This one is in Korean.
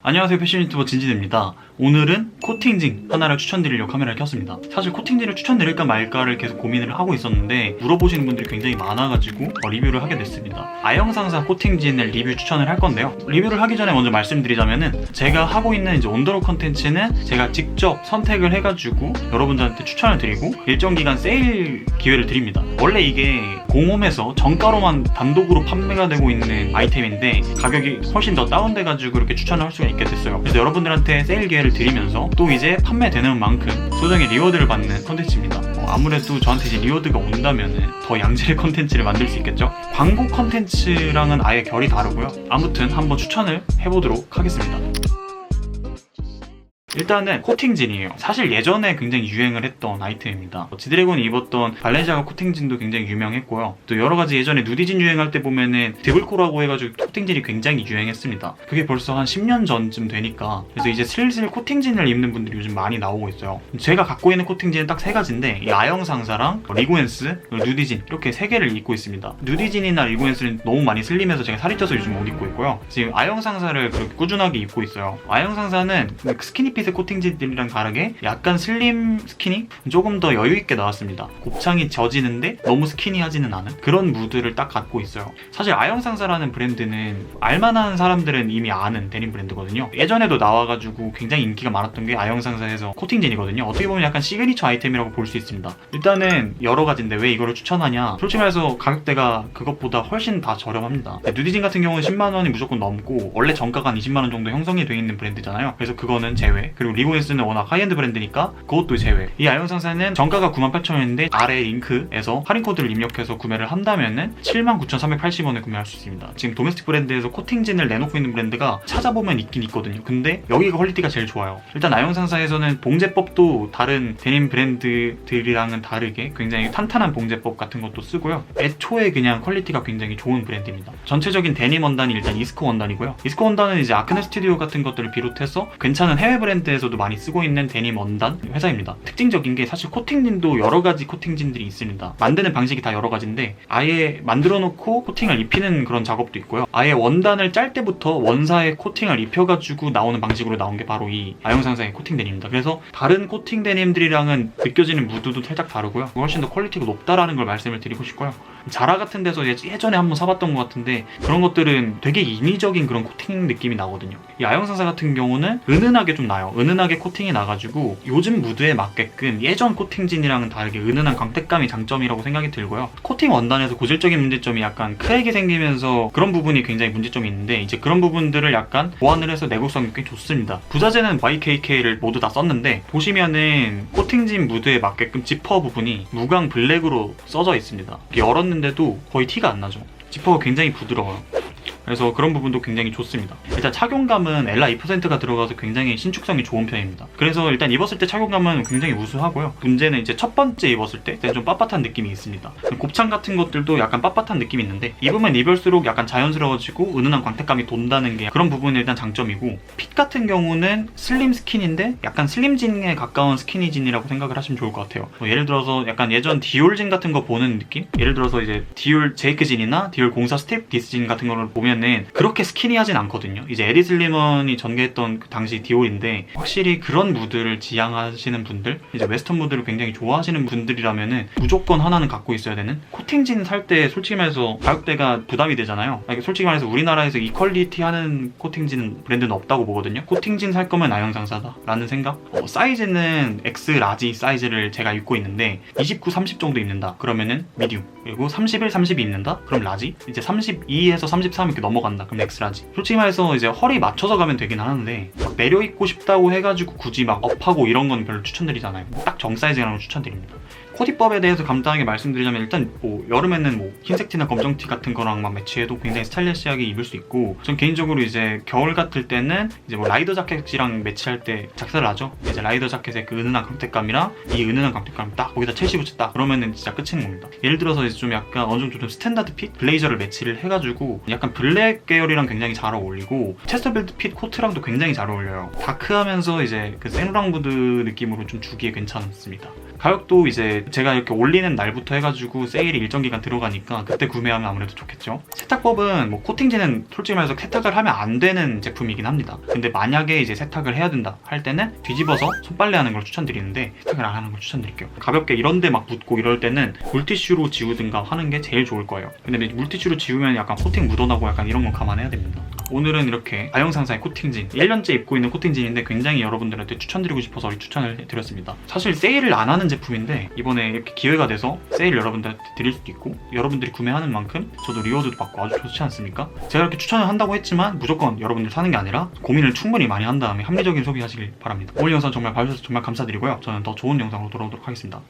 안녕하세요 패션 유튜버 진진입니다. 오늘은 코팅징 하나를 추천드리려고 카메라를 켰습니다. 사실 코팅징을 추천드릴까 말까를 계속 고민을 하고 있었는데 물어보시는 분들이 굉장히 많아가지고 어, 리뷰를 하게 됐습니다. 아영상사 코팅진을 리뷰 추천을 할 건데요. 리뷰를 하기 전에 먼저 말씀드리자면은 제가 하고 있는 이제 온더로 컨텐츠는 제가 직접 선택을 해가지고 여러분들한테 추천을 드리고 일정 기간 세일 기회를 드립니다. 원래 이게 공홈에서 정가로만 단독으로 판매가 되고 있는 아이템인데 가격이 훨씬 더 다운돼가지고 이렇게 추천을 할 수가 있게 됐어요. 그래서 여러분들한테 세일 기회를 드리면서 또 이제 판매되는 만큼 소정의 리워드를 받는 컨텐츠입니다. 어, 아무래도 저한테 이제 리워드가 온다면은 더 양질의 컨텐츠를 만들 수 있겠죠? 광고 컨텐츠랑은 아예 결이 다르고요. 아무튼 한번 추천을 해보도록 하겠습니다. 일단은 코팅진이에요. 사실 예전에 굉장히 유행을 했던 아이템입니다. 지드래곤이 입었던 발렌시아가 코팅진도 굉장히 유명했고요. 또 여러 가지 예전에 누디진 유행할 때 보면은 드블코라고 해가지고 코팅진이 굉장히 유행했습니다. 그게 벌써 한 10년 전쯤 되니까 그래서 이제 슬슬 코팅진을 입는 분들이 요즘 많이 나오고 있어요. 제가 갖고 있는 코팅진은 딱 세 가지인데 이 아영 상사랑 리고엔스, 누디진 이렇게 세 개를 입고 있습니다. 누디진이나 리고엔스는 너무 많이 슬림해서 제가 살이 쪄서 요즘 못 입고 있고요. 지금 아영 상사를 그렇게 꾸준하게 입고 있어요. 아영 상사는 그 스키니 핏의 코팅진들이랑 다르게 약간 슬림 스키니 조금 더 여유 있게 나왔습니다. 곱창이 져지는데 너무 스키니하지는 않은 그런 무드를 딱 갖고 있어요. 사실 아영 상사라는 브랜드는 알만한 사람들은 이미 아는 데님 브랜드거든요. 예전에도 나와가지고 굉장히 인기가 많았던 게 아영 상사에서 코팅진이거든요. 어떻게 보면 약간 시그니처 아이템이라고 볼 수 있습니다. 일단은 여러 가지인데 왜 이거를 추천하냐? 솔직히 말해서 가격대가 그것보다 훨씬 다 저렴합니다. 누디진 같은 경우는 10만 원이 무조건 넘고 원래 정가가 한 20만 원 정도 형성이 돼 있는 브랜드잖아요. 그래서 그거는 제외. 그리고 리고엔스는 워낙 하이엔드 브랜드니까 그것도 제외. 이 아영 상사는 정가가 98,000원인데 아래 링크에서 할인 코드를 입력해서 구매를 한다면은 79,380원에 구매할 수 있습니다. 지금 도메스틱 브랜드에서 코팅진을 내놓고 있는 브랜드가 찾아보면 있긴 있거든요. 근데 여기가 퀄리티가 제일 좋아요. 일단 아영 상사에서는 봉제법도 다른 데님 브랜드들이랑은 다르게 굉장히 탄탄한 봉제법 같은 것도 쓰고요. 애초에 그냥 퀄리티가 굉장히 좋은 브랜드입니다. 전체적인 데님 원단이 일단 이스코 원단이고요. 이스코 원단은 이제 아크네 스튜디오 같은 것들을 비롯해서 괜찮은 해외 브랜드 에서도 많이 쓰고 있는 데님 원단 회사입니다. 특징적인 게 사실 코팅진도 여러 가지 코팅진들이 있습니다. 만드는 방식이 다 여러 가지인데 아예 만들어 놓고 코팅을 입히는 그런 작업도 있고요. 아예 원단을 짤 때부터 원사에 코팅을 입혀가지고 나오는 방식으로 나온 게 바로 이 아영상사의 코팅 데님입니다. 그래서 다른 코팅 데님들이랑은 느껴지는 무드도 살짝 다르고요. 훨씬 더 퀄리티가 높다라는 걸 말씀을 드리고 싶고요. 자라 같은 데서 예- 예전에 한번 사봤던 것 같은데 그런 것들은 되게 인위적인 그런 코팅 느낌이 나거든요. 이 아영상사 같은 경우는 은은하게 좀 나요. 은은하게 코팅이 나가지고 요즘 무드에 맞게끔 예전 코팅진이랑은 다르게 은은한 광택감이 장점이라고 생각이 들고요. 코팅 원단에서 고질적인 문제점이 약간 크랙이 생기면서 그런 부분이 굉장히 문제점이 있는데 이제 그런 부분들을 약간 보완을 해서 내구성이 꽤 좋습니다. 부자재는 YKK를 모두 다 썼는데 보시면은 코팅진 무드에 맞게끔 지퍼 부분이 무광 블랙으로 써져 있습니다. 열었는데도 거의 티가 안 나죠. 지퍼가 굉장히 부드러워요. 그래서 그런 부분도 굉장히 좋습니다. 일단 착용감은 엘라 2%가 들어가서 굉장히 신축성이 좋은 편입니다. 그래서 일단 입었을 때 착용감은 굉장히 우수하고요. 문제는 이제 첫 번째 입었을 때 좀 빳빳한 느낌이 있습니다. 곱창 같은 것들도 약간 빳빳한 느낌이 있는데 입으면 입을수록 약간 자연스러워지고 은은한 광택감이 돈다는 게 그런 부분이 일단 장점이고 핏 같은 경우는 슬림 스킨인데 약간 슬림진에 가까운 스키니진이라고 생각을 하시면 좋을 것 같아요. 뭐 예를 들어서 약간 예전 디올진 같은 거 보는 느낌? 예를 들어서 이제 디올 제이크진이나 디올 공사 스텝 디스진 같은 거를 보면 은 그렇게 스키니하진 않거든요. 이제 에디 슬리먼이 전개했던 그 당시 디올인데 확실히 그런 무드를 지향하시는 분들, 이제 웨스턴 무드를 굉장히 좋아하시는 분들이라면은 무조건 하나는 갖고 있어야 되는 코팅진 살 때 솔직히 말해서 가격대가 부담이 되잖아요. 아니, 솔직히 말해서 우리나라에서 이 퀄리티 하는 코팅진 브랜드는 없다고 보거든요. 코팅진 살 거면 아영상 사다라는 생각. 어, 사이즈는 X 라지 사이즈를 제가 입고 있는데 29, 30 정도 입는다. 그러면은 미디움. 그리고 31, 32 입는다. 그럼 라지. 이제 32에서 33 이렇게 넘어간다. 그럼 X 라지. 솔직히 말해서 이제 허리 맞춰서 가면 되긴 하는데 막 내려 입고 싶다고 해가지고 굳이 막 업하고 이런 건 별로 추천드리잖아요. 딱 정 사이즈라는 걸 추천드립니다. 코디법에 대해서 간단하게 말씀드리자면 일단 뭐 여름에는 뭐 흰색 티나 검정 티 같은 거랑 막 매치해도 굉장히 스타일리시하게 입을 수 있고 전 개인적으로 이제 겨울 같을 때는 이제 뭐 라이더 자켓이랑 매치할 때 작살을 나죠. 이제 라이더 자켓의 그 은은한 광택감이랑 이 은은한 광택감 딱 거기다 첼시 붙였다. 그러면은 진짜 끝인 겁니다. 예를 들어서 이제 좀 약간 어느 정도 좀 스탠다드 핏 블레이저를 매치를 해가지고 약간 블랙 계열이랑 굉장히 잘 어울리고 체스터벨트 핏 코트랑도 굉장히 잘 어울려요. 다크하면서 이제 그 생랑부드 느낌으로 좀 주기에 괜찮습니다. 가격도 이제 제가 이렇게 올리는 날부터 해가지고 세일이 일정 기간 들어가니까 그때 구매하면 아무래도 좋겠죠. 세탁법은 뭐 코팅제는 솔직히 말해서 세탁을 하면 안 되는 제품이긴 합니다. 근데 만약에 이제 세탁을 해야 된다 할 때는 뒤집어서 손빨래 하는 걸 추천드리는데 세탁을 안 하는 걸 추천드릴게요. 가볍게 이런데 막 묻고 이럴 때는 물티슈로 지우든가 하는 게 제일 좋을 거예요. 근데 물티슈로 지우면 약간 코팅 묻어나고 약간 이런 건 감안해야 됩니다. 오늘은 이렇게 아영상사의 코팅진 1년째 입고 있는 코팅진인데 굉장히 여러분들한테 추천드리고 싶어서 추천을 드렸습니다. 사실 세일을 안 하는 제품인데 이번에 이렇게 기회가 돼서 세일 여러분들한테 드릴 수도 있고 여러분들이 구매하는 만큼 저도 리워드도 받고 아주 좋지 않습니까? 제가 이렇게 추천을 한다고 했지만 무조건 여러분들 사는 게 아니라 고민을 충분히 많이 한 다음에 합리적인 소비하시길 바랍니다. 오늘 영상 정말 봐주셔서 정말 감사드리고요. 저는 더 좋은 영상으로 돌아오도록 하겠습니다